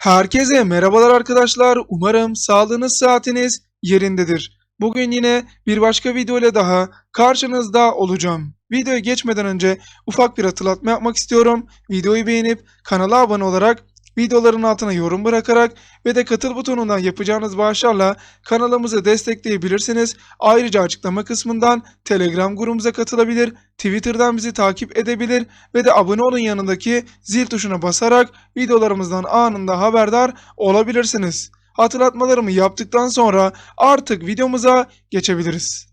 Herkese merhabalar arkadaşlar. Umarım sağlığınız saatiniz yerindedir. Bugün yine bir başka video ile daha karşınızda olacağım. Videoya geçmeden önce ufak bir hatırlatma yapmak istiyorum. Videoyu beğenip kanala abone olarak videoların altına yorum bırakarak ve de katıl butonundan yapacağınız bağışlarla kanalımızı destekleyebilirsiniz. Ayrıca açıklama kısmından Telegram grubumuza katılabilir, Twitter'dan bizi takip edebilir ve de abone olun yanındaki zil tuşuna basarak videolarımızdan anında haberdar olabilirsiniz. Hatırlatmalarımı yaptıktan sonra artık videomuza geçebiliriz.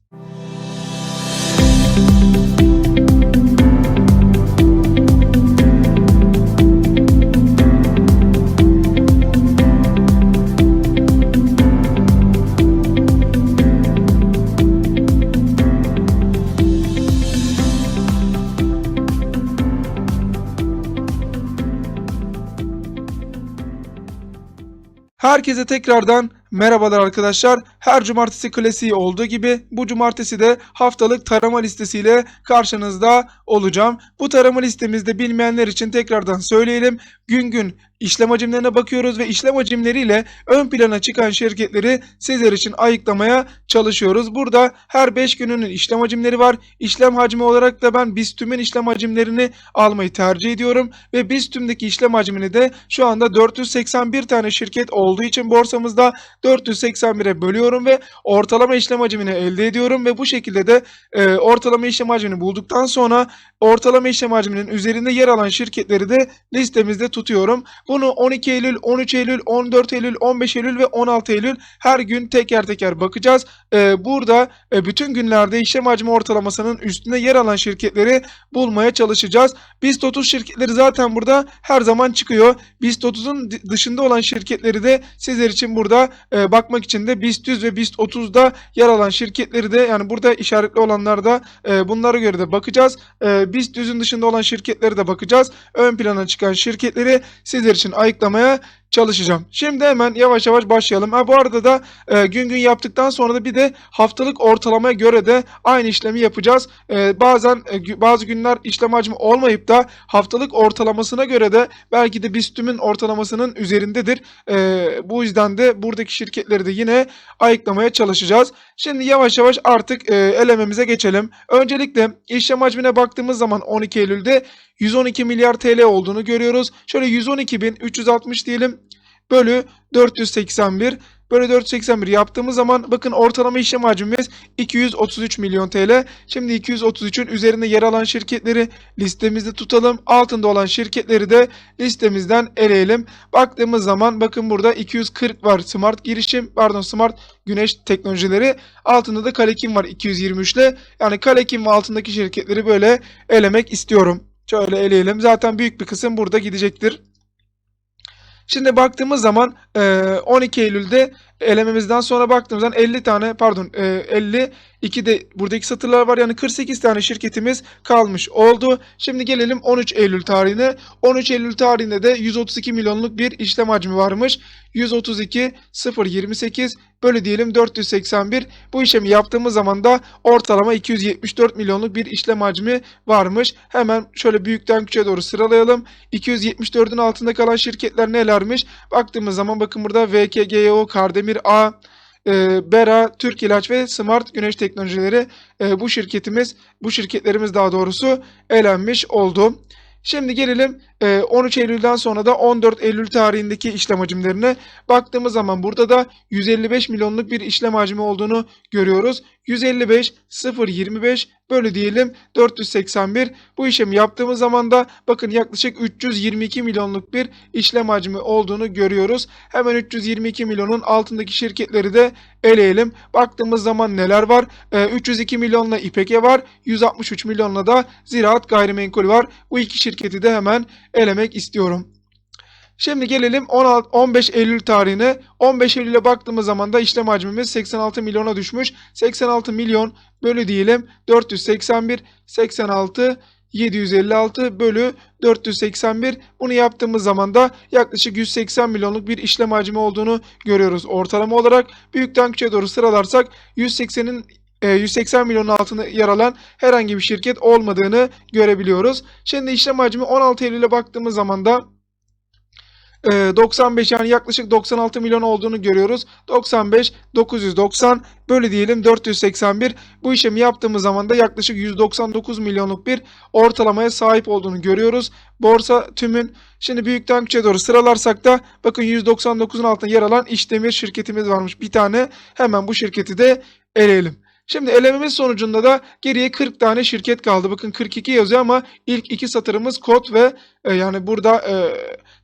Herkese tekrardan merhabalar arkadaşlar. Her cumartesi klasiği olduğu gibi bu cumartesi de haftalık tarama listesiyle karşınızda olacağım. Bu tarama listemizde bilmeyenler için tekrardan söyleyelim. Gün gün işlem hacimlerine bakıyoruz ve işlem hacimleriyle ön plana çıkan şirketleri sizler için ayıklamaya çalışıyoruz. Burada her 5 gününün işlem hacimleri var. İşlem hacmi olarak da ben BISTÜM'ün işlem hacimlerini almayı tercih ediyorum ve BISTÜM'deki işlem hacmini de şu anda 481 tane şirket olduğu için borsamızda 481'e bölüyorum ve ortalama işlem hacmini elde ediyorum ve bu şekilde de e, ortalama işlem hacmini bulduktan sonra ortalama işlem hacminin üzerinde yer alan şirketleri de listemizde tutuyorum. Bunu 12 Eylül, 13 Eylül, 14 Eylül, 15 Eylül ve 16 Eylül her gün teker teker bakacağız. E, burada e, bütün günlerde işlem hacmi ortalamasının üstünde yer alan şirketleri bulmaya çalışacağız. BIST 30 şirketleri zaten burada her zaman çıkıyor. BIST 30'un dışında olan şirketleri de sizler için burada e, bakmak için de BIST 100 ve BIST 30'da yer alan şirketleri de yani burada işaretli olanlarda e, bunlara göre de bakacağız. E, BIST 100'ün dışında olan şirketleri de bakacağız. Ön plana çıkan şirketleri sizler için ayıklamaya çalışacağım. Şimdi hemen yavaş yavaş başlayalım. Ha, bu arada da e, gün gün yaptıktan sonra da bir de haftalık ortalamaya göre de aynı işlemi yapacağız. E, bazen e, bazı günler işlem hacmi olmayıp da haftalık ortalamasına göre de belki de BISTÜM'ün ortalamasının üzerindedir. E, bu yüzden de buradaki şirketleri de yine ayıklamaya çalışacağız. Şimdi yavaş yavaş artık e, elememize geçelim. Öncelikle işlem hacmine baktığımız zaman 12 Eylül'de 112 milyar TL olduğunu görüyoruz. Şöyle 112.360 diyelim bölü 481 bölü 481 yaptığımız zaman bakın ortalama işlem hacmimiz 233 milyon TL. Şimdi 233'ün üzerinde yer alan şirketleri listemizde tutalım. Altında olan şirketleri de listemizden eleyelim. Baktığımız zaman bakın burada 240 var Smart girişim pardon Smart güneş teknolojileri. Altında da Kalekim var 223 ile. Yani Kalekim ve altındaki şirketleri böyle elemek istiyorum. Şöyle eleyelim. Zaten büyük bir kısım burada gidecektir. Şimdi baktığımız zaman e, 12 Eylül'de elememizden sonra baktığımız zaman 50 tane pardon e, 52 de buradaki satırlar var yani 48 tane şirketimiz kalmış oldu. Şimdi gelelim 13 Eylül tarihine. 13 Eylül tarihinde de 132 milyonluk bir işlem hacmi varmış. 132 028 bölü diyelim 481 bu işlemi yaptığımız zaman da ortalama 274 milyonluk bir işlem hacmi varmış. Hemen şöyle büyükten küçüğe doğru sıralayalım. 274'ün altında kalan şirketler nelermiş? Baktığımız zaman bakın burada VKGO, Kardemir A, e, Bera, Türk İlaç ve Smart Güneş Teknolojileri e, bu şirketimiz, bu şirketlerimiz daha doğrusu elenmiş oldu. Şimdi gelelim 13 Eylül'den sonra da 14 Eylül tarihindeki işlem hacimlerine baktığımız zaman burada da 155 milyonluk bir işlem hacmi olduğunu görüyoruz. 155 025 bölü diyelim 481 bu işlemi yaptığımız zaman da bakın yaklaşık 322 milyonluk bir işlem hacmi olduğunu görüyoruz. Hemen 322 milyonun altındaki şirketleri de eleyelim. Baktığımız zaman neler var? Ee, 302 milyonla İPK var. 163 milyonla da Ziraat Gayrimenkul var. Bu iki şirketi de hemen elemek istiyorum. Şimdi gelelim 16, 15 Eylül tarihine. 15 Eylül'e baktığımız zaman da işlem hacmimiz 86 milyona düşmüş. 86 milyon bölü diyelim 481 86 756 bölü 481 bunu yaptığımız zaman da yaklaşık 180 milyonluk bir işlem hacmi olduğunu görüyoruz ortalama olarak. Büyükten küçüğe doğru sıralarsak 180'in e, 180 milyonun altında yer alan herhangi bir şirket olmadığını görebiliyoruz. Şimdi işlem hacmi 16 Eylül'e baktığımız zaman da e, 95 yani yaklaşık 96 milyon olduğunu görüyoruz. 95 990 bölü diyelim 481 bu işlemi yaptığımız zaman da yaklaşık 199 milyonluk bir ortalamaya sahip olduğunu görüyoruz. Borsa tümün şimdi büyükten küçüğe doğru sıralarsak da bakın 199'un altında yer alan İşdemir şirketimiz varmış bir tane. Hemen bu şirketi de eleyelim. Şimdi elememiz sonucunda da geriye 40 tane şirket kaldı. Bakın 42 yazıyor ama ilk iki satırımız kod ve e, yani burada e,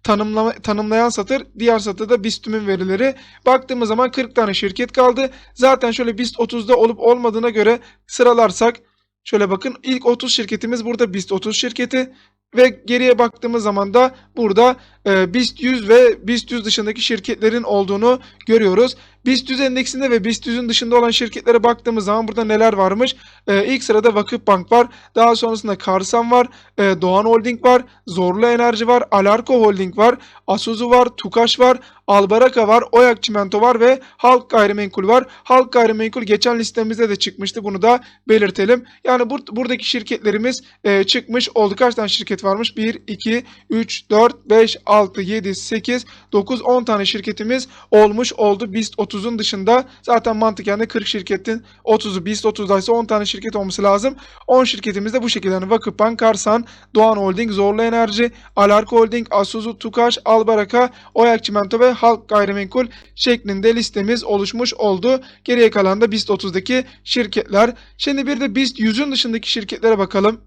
tanımlama, tanımlayan satır, diğer satırda BIST tümün verileri. Baktığımız zaman 40 tane şirket kaldı. Zaten şöyle BIST 30'da olup olmadığına göre sıralarsak şöyle bakın ilk 30 şirketimiz burada BIST 30 şirketi ve geriye baktığımız zaman da burada e, BIST 100 ve BIST 100 dışındaki şirketlerin olduğunu görüyoruz. BIST 100 endeksinde ve BIST 100'ün dışında olan şirketlere baktığımız zaman burada neler varmış? E, ilk sırada Vakıfbank var. Daha sonrasında Karsan var. E, Doğan Holding var. Zorlu Enerji var. Alarko Holding var. Asuzu var. Tukaş var. Albaraka var. Oyak Çimento var ve Halk Gayrimenkul var. Halk Gayrimenkul geçen listemizde de çıkmıştı. Bunu da belirtelim. Yani bur buradaki şirketlerimiz e, çıkmış oldu. Kaç tane şirket varmış? 1, 2, 3, 4, 5, 6, 7, 8, 9, 10 tane şirketimiz olmuş oldu. BIST 30'un dışında zaten mantıken de 40 şirketin 30'u BIST 30'daysa 10 tane şirket olması lazım. 10 şirketimiz de bu şekilde. Yani Vakıfbank, Karsan, Doğan Holding, Zorlu Enerji, Alarko Holding, Asuzu, Tukaş, Albaraka, Oyak Çimento ve Halk Gayrimenkul şeklinde listemiz oluşmuş oldu. Geriye kalan da BIST 30'daki şirketler. Şimdi bir de BIST 100'ün dışındaki şirketlere bakalım.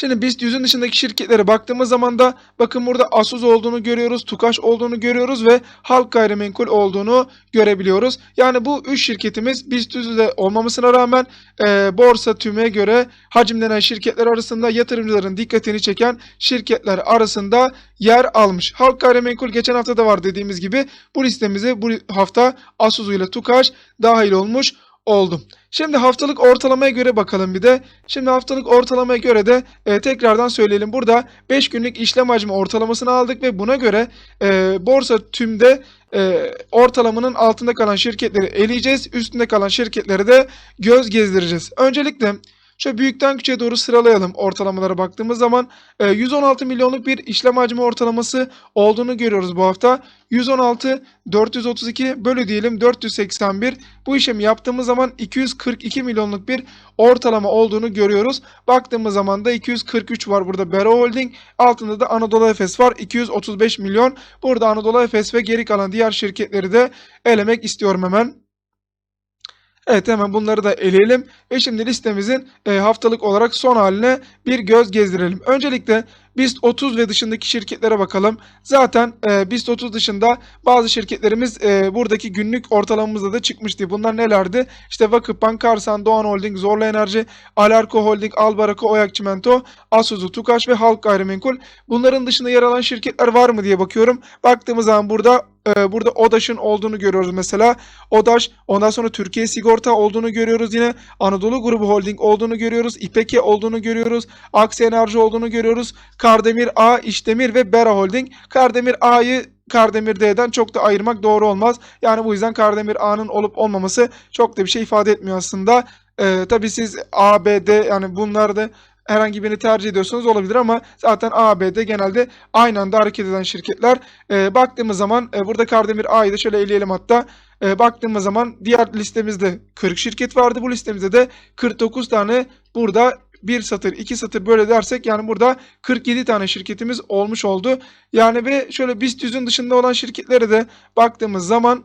Şimdi BIST 100'ün dışındaki şirketlere baktığımız zaman da bakın burada Asus olduğunu görüyoruz, Tukaş olduğunu görüyoruz ve Halk Gayrimenkul olduğunu görebiliyoruz. Yani bu 3 şirketimiz BIST 100'de olmamasına rağmen e, borsa tüme göre hacimlenen şirketler arasında yatırımcıların dikkatini çeken şirketler arasında yer almış. Halk Gayrimenkul geçen hafta da var dediğimiz gibi bu listemize bu hafta Asus ile Tukaş dahil olmuş oldu. Şimdi haftalık ortalamaya göre bakalım bir de. Şimdi haftalık ortalamaya göre de e, tekrardan söyleyelim. Burada 5 günlük işlem hacmi ortalamasını aldık ve buna göre e, borsa tümde e, ortalamanın altında kalan şirketleri eleyeceğiz. Üstünde kalan şirketleri de göz gezdireceğiz. Öncelikle Şöyle büyükten küçüğe doğru sıralayalım ortalamalara baktığımız zaman. E, 116 milyonluk bir işlem hacmi ortalaması olduğunu görüyoruz bu hafta. 116 432 bölü diyelim 481 bu işlemi yaptığımız zaman 242 milyonluk bir ortalama olduğunu görüyoruz. Baktığımız zaman da 243 var burada Bero Holding altında da Anadolu Efes var 235 milyon. Burada Anadolu Efes ve geri kalan diğer şirketleri de elemek istiyorum hemen. Evet hemen bunları da eleyelim ve şimdi listemizin e, haftalık olarak son haline bir göz gezdirelim. Öncelikle BIST 30 ve dışındaki şirketlere bakalım. Zaten e, BIST 30 dışında bazı şirketlerimiz e, buradaki günlük ortalamamızda da çıkmıştı. Bunlar nelerdi? İşte Vakıfbank, Karsan, Doğan Holding, Zorlu Enerji, Alarko Holding, Albaraka, Oyak Çimento, Asuzu, Tukaş ve Halk Gayrimenkul. Bunların dışında yer alan şirketler var mı diye bakıyorum. Baktığımız zaman burada e, burada ODAŞ'ın olduğunu görüyoruz mesela. ODAŞ ondan sonra Türkiye Sigorta olduğunu görüyoruz yine. Anadolu Grubu Holding olduğunu görüyoruz. İPEKE olduğunu görüyoruz. Aksi Enerji olduğunu görüyoruz. Kardemir A, İşdemir ve Bera Holding. Kardemir A'yı Kardemir D'den çok da ayırmak doğru olmaz. Yani bu yüzden Kardemir A'nın olup olmaması çok da bir şey ifade etmiyor aslında. Ee, tabii siz A, B, D yani bunlarda herhangi birini tercih ediyorsanız olabilir ama zaten A, B, D genelde aynı anda hareket eden şirketler. Ee, baktığımız zaman e, burada Kardemir A'yı da şöyle eleyelim hatta. Ee, baktığımız zaman diğer listemizde 40 şirket vardı. Bu listemizde de 49 tane burada bir satır, iki satır böyle dersek yani burada 47 tane şirketimiz olmuş oldu. Yani ve şöyle BIST 100'ün dışında olan şirketlere de baktığımız zaman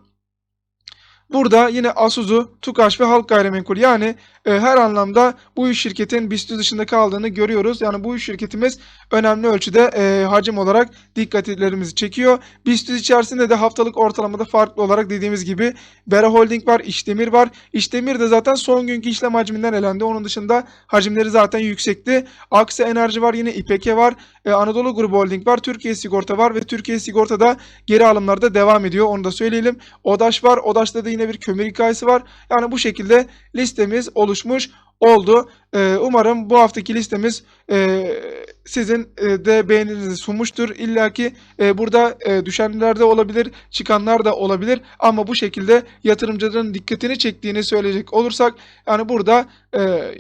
Burada yine Asuzu, Tukaş ve Halk Gayrimenkul yani e, her anlamda bu üç şirketin BIST dışında kaldığını görüyoruz. Yani bu üç şirketimiz önemli ölçüde e, hacim olarak dikkatlerimizi çekiyor. BIST içerisinde de haftalık ortalamada farklı olarak dediğimiz gibi Bera Holding var, İşdemir var. İşdemir de zaten son günkü işlem hacminden elendi. Onun dışında hacimleri zaten yüksekti. Aksi Enerji var yine İPEKE var. E, Anadolu Grubu Holding var. Türkiye Sigorta var ve Türkiye Sigorta'da geri alımlarda devam ediyor. Onu da söyleyelim. ODAŞ var. ODAŞ'ta da yine bir kömür hikayesi var. Yani bu şekilde listemiz oluşmuş oldu. Ee, umarım bu haftaki listemiz e, sizin e, de beğeninizi sunmuştur. İlla ki e, burada e, düşenler de olabilir, çıkanlar da olabilir. Ama bu şekilde yatırımcıların dikkatini çektiğini söyleyecek olursak yani burada e,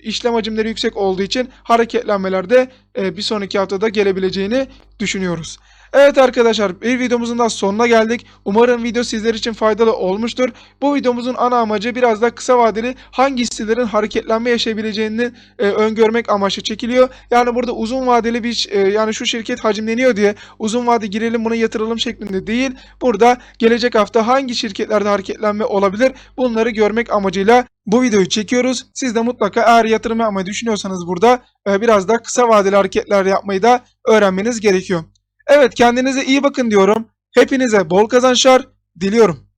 işlem hacimleri yüksek olduğu için hareketlenmelerde e, bir sonraki haftada gelebileceğini düşünüyoruz. Evet arkadaşlar bir videomuzun da sonuna geldik. Umarım video sizler için faydalı olmuştur. Bu videomuzun ana amacı biraz da kısa vadeli hangi hisselerin hareketlenme yaşayabileceğini e, öngörmek amaçlı çekiliyor. Yani burada uzun vadeli bir e, yani şu şirket hacimleniyor diye uzun vade girelim buna yatıralım şeklinde değil. Burada gelecek hafta hangi şirketlerde hareketlenme olabilir bunları görmek amacıyla bu videoyu çekiyoruz. Siz de mutlaka eğer yatırım yapmayı düşünüyorsanız burada e, biraz da kısa vadeli hareketler yapmayı da öğrenmeniz gerekiyor. Evet kendinize iyi bakın diyorum. Hepinize bol kazançlar diliyorum.